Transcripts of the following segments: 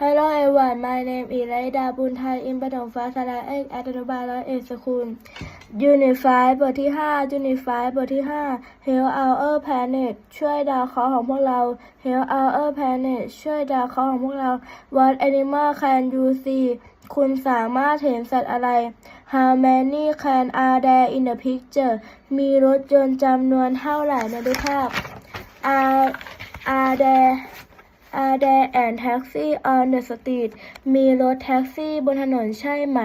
Hello everyone, my name is Raida บุญไทยอินประถมฟ้าสลาเอกอัตโนบาลร้อยเอกสกุล Unify บทที่ 5 Unify บทที่ 5 Help our planet ช่วยดาวเคราะห์ของพวกเรา Help our planet ช่วยดาวเคราะห์ของพวกเรา What animal can you see คุณสามารถเห็นสัตว์อะไร How many can are there in the picture มีรถยนต์จำนวนเท่าไหร่ในรูปภาพ Are are there Are there and taxi on the street มีรถแท็กซี่บนถนนใช่ไหม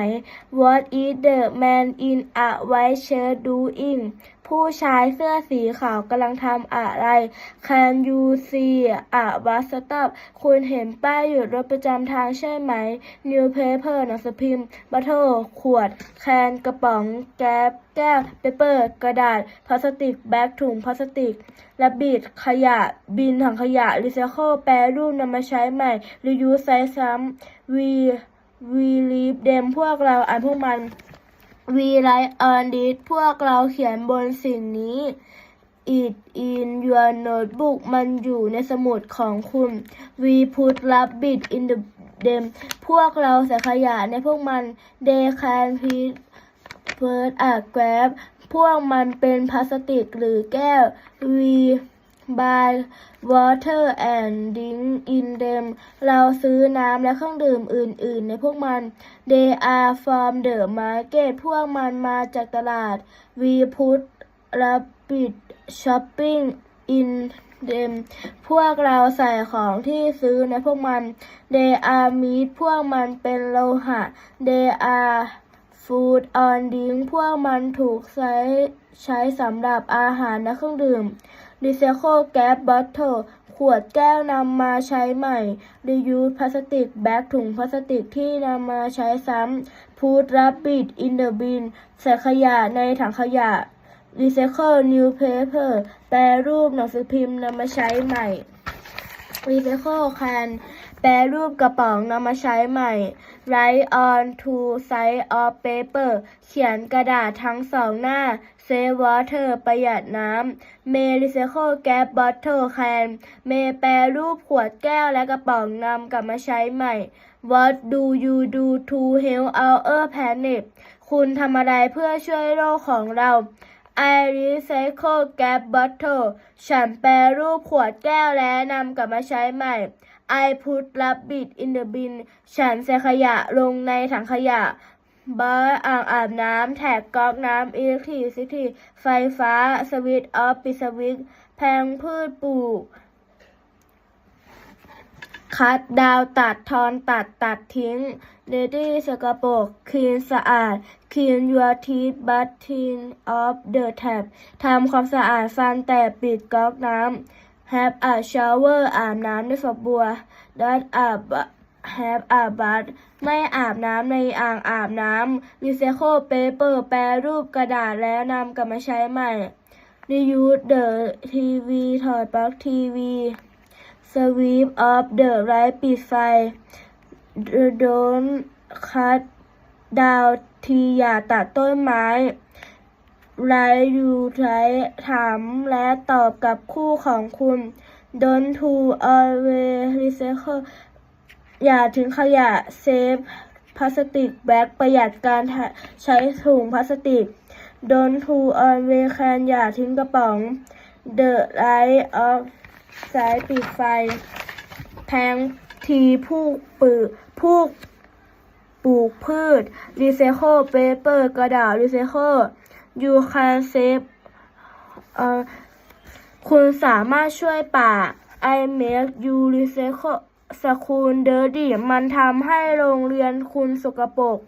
What is the man in a white shirt doing ผู้ชายเสื้อสีขาวกำลังทำอะไร Can you see a bus stop คุณเห็นป้ายหยุดรถประจำทางใช่ไหม Newspaper หนังสือพิมพ์ Bottle ขวด Can กระป๋อง แก๊บแก้ว Paper กระดาษ พลาสติก แบ็กถุงพลาสติกและบิดขยะ บินถังขยะรีไซเคิลแปรรูปนำมาใช้ใหม่รียูสใช้ซ้ำ we we leave them พวกเราอ่านพวกมัน we write on this พวกเราเขียนบนสิ่งนี้ it in your notebook มันอยู่ในสมุดของคุณ we put rabbit in the them พวกเราใส่ขยะในพวกมัน they can pick First a grab พวกมันเป็นพลาสติกหรือแก้ว we buy water and drink in them เราซื้อน้ำและเครื่องดื่มอื่น ๆ ในพวกมัน they are from the market พวกมันมาจากตลาด we put rabbit shopping in them พวกเราใส่ของที่ซื้อในพวกมัน they are meat พวกมันเป็นโลหะ they are food on drink พวกมันถูกใช้ใช้สำหรับอาหารและเครื่องดื่ม recycle gas bottle ขวดแก้วนำมาใช้ใหม่ reuse พลาสติกแบ็กถุงพลาสติกที่นำมาใช้ซ้ำ put rabbit in the bin ใส่ขยะในถังขยะ recycle newspaper แปรรูปหนังสือพิมพ์นำมาใช้ใหม่ recycle can แปรรูปกระป๋องนำมาใช้ใหม่ write on two sides of paper เขียนกระดาษทั้งสองหน้า save water ประหยัดน้ำ may recycle gas bottle can may แปรรูปขวดแก้วและกระป๋องนำกลับมาใช้ใหม่ what do you do to help our planet คุณทำอะไรเพื่อช่วยโลกของเรา I recycle gas bottle ฉันแปรรูปขวดแก้วและนำกลับมาใช้ใหม่ I put rabbit in the bin ฉันใส่ขยะลงในถังขยะ บาร์อ่างอาบน้ำแท็กก๊อกน้ำอิเล็กทริซิตี้ไฟฟ้า สวิตช์ออฟปิดสวิตช์แพงพืชปลูก คัดดาวตัดทอนตัดตัดทิ้งเดดี้สกปรกคลีนสะอาด clean your teeth but clean off the tap ทำความสะอาดฟันแต่ปิดก๊อกน้ำ have a shower อาบน้ำด้วยฝักบัว don't a have a bath ไม่อาบน้ำในอ่างอาบน้ำ recycle paper แปรรูปกระดาษแล้วนำกลับมาใช้ใหม่ reuse the TV ถอดปลั๊กทีวี sweep off the light ปิดไฟ don't cut down ทีอย่าตัดต้นไม้ไรอยู่ไรถามและตอบกับคู่ของคุณ don't to always recycle อย่าทิ้งขยะ save พลาสติกแบ็กประหยัดการใช้ถุงพลาสติก don't to always can อย่าทิ้งกระป๋อง the light of สายปิดไฟ แพงทีผู้ปืผู้ปลูกพืช recycle paper กระดาษ recycle you can save เอ่อคุณสามารถช่วยป่า I make you recycle school dirty มันทำให้โรงเรียนคุณสกปรก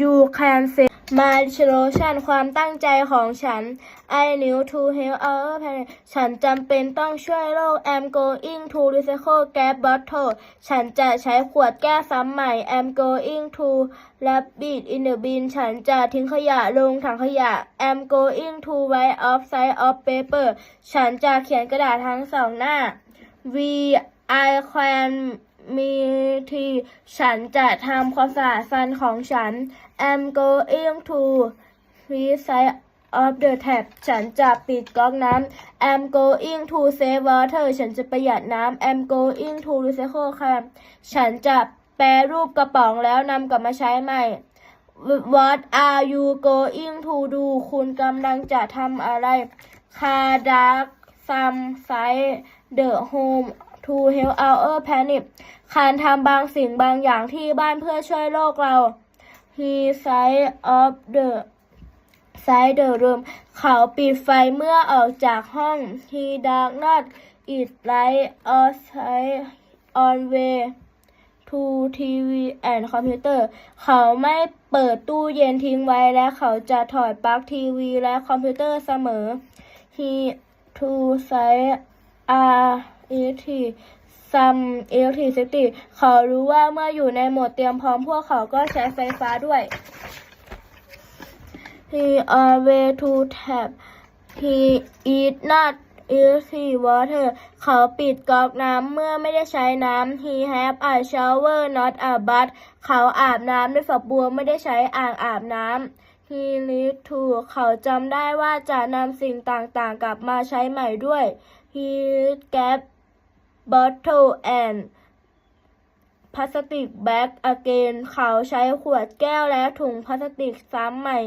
You can save my solution ความตั้งใจของฉัน I need to help our planet ฉันจำเป็นต้องช่วยโลก I'm going to recycle gas bottle ฉันจะใช้ขวดแก้วซ้ำใหม่ I'm going to rabbit in the bin ฉันจะทิ้งขยะลงถังขยะ I'm going to write off side of paper ฉันจะเขียนกระดาษทั้งสองหน้า We I can มีทีฉันจะทำความสะอาดฟันของฉัน I'm going to recycle of the tap ฉันจะปิดก๊อกน้ำ I'm going to save water ฉันจะประหยัดน้ำ I'm going to recycle can ฉันจะแปรรูปกระป๋องแล้วนำกลับมาใช้ใหม่ What are you going to do คุณกำลังจะทำอะไร Conduct some site the home to help our planet คานทำบางสิ่งบางอย่างที่บ้านเพื่อช่วยโลกเรา He side of the side the room เขาปิดไฟเมื่อออกจากห้อง He does not eat light outside on way to TV and computer เขาไม่เปิดตู้เย็นทิ้งไว้และเขาจะถอดปลั๊กทีวีและคอมพิวเตอร์เสมอ He to side are it some electricity เขารู้ว่าเมื่ออยู่ในโหมดเตรียมพร้อมพวกเขาก็ใช้ไฟฟ้าด้วย He always to tap He eat not easy water เขาปิดก๊อกน้ำเมื่อไม่ได้ใช้น้ำ He have a shower not a bath เขาอาบน้ำด้วยฝักบัวไม่ได้ใช้อ่างอาบน้ำ He need to เขาจำได้ว่าจะนำสิ่งต่างๆ กลับมาใช้ใหม่ด้วย He get bottle and พลาสติกแบ็กอเกนเขาใช้ขวดแก้วและถุงพลาสติกซ้ำใหม่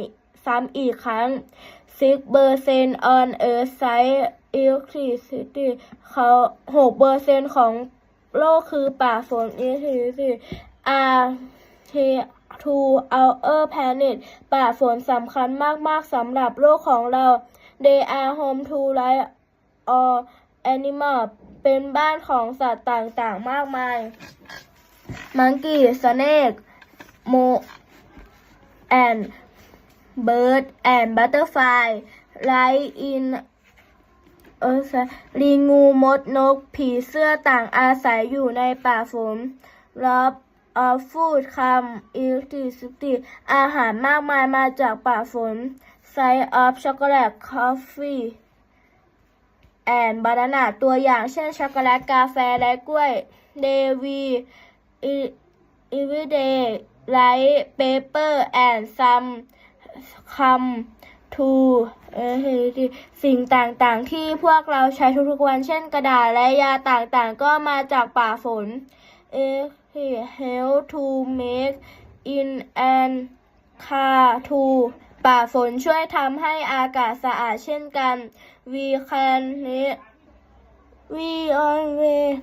ซ้ำอีกครั้ง six percent on earth side electricity เขาหกเปอร์เซ็นของโลกคือป่าฝน electricity are to our planet ป่าฝนสำคัญมาก ๆสำหรับโลกของเรา they are home to life or animal เป็นบ้านของสัตว์ต่างๆมากมาย มังกี้สเนกโมแอนเบิร์ดแอนบัตเตอร์ไฟไลท์อินเออลิงงูมดนกผีเสื้อต่างอาศัยอยู่ในป่าฝนล็อบออฟฟูดคำอิลติสิติอาหารมากมายมาจากป่าฝนไซออฟช็อกโกแลตคอฟฟี่ แอนบรรณาตัวอย่างเช่นช็อกโกแลตกาแฟและกล้วย Devi everyday light paper and some come to เออสิ่งต่างๆ ที่พวกเราใช้ทุกๆวันเช่นกระดาษและยาต่างๆ ก็มาจากป่าฝน it help to make in and car to ป่าฝนช่วยทำให้อากาศสะอาดเช่นกัน we can we always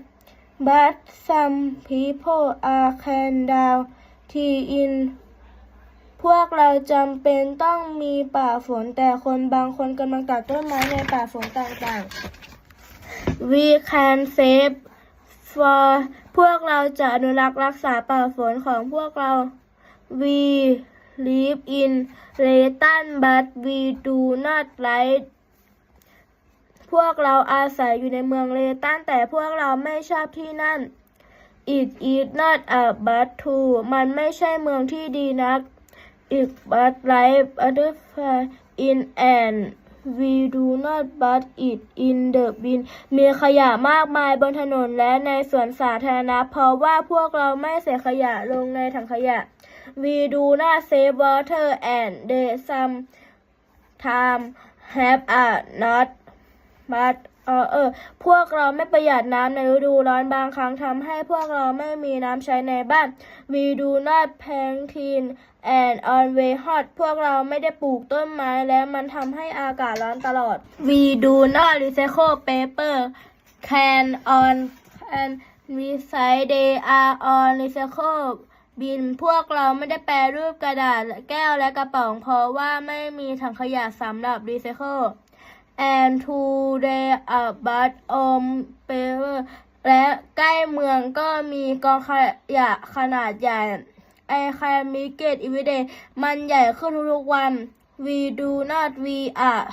but some people are can down t in พวกเราจำเป็นต้องมีป่าฝนแต่คนบางคนกำลังตัดต้นไม้ในป่าฝนต่างๆ we can save for พวกเราจะอนุรักษ์รักษาป่าฝนของพวกเรา we live in Leighton but we do not like พวกเราอาศัยอยู่ในเมืองเลตันแต่พวกเราไม่ชอบที่นั่น it is not a but to มันไม่ใช่เมืองที่ดีนัก it but like butterfly in and we do not but it in the bin มีขยะมากมายบนถนนและในสวนสาธารณะเพราะว่าพวกเราไม่เสียขยะลงในถังขยะ we do not save water and they some time have a not but เออเออ พวกเราไม่ประหยัดน้ำในฤดูร้อนบางครั้งทำให้พวกเราไม่มีน้ำใช้ในบ้าน we do not plant clean and always hot พวกเราไม่ได้ปลูกต้นไม้และมันทำให้อากาศร้อนตลอด we do not recycle paper can on and recycle they are on recycle บินพวกเราไม่ได้แปรรูปกระดาษแก้วและกระป๋องเพราะว่าไม่มีถังขยะสำหรับรีไซเคิล and today a but on paper และใกล้เมืองก็มีกองขยะขนาดใหญ่ I can make it every day มันใหญ่ขึ้นทุกๆวัน we do not we are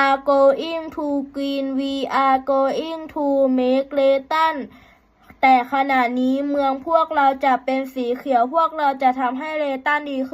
are going to green we are going to make Leighton แต่ขณะนี้เมืองพวกเราจะเป็นสีเขียวพวกเราจะทำให้เลตันดีขึ้น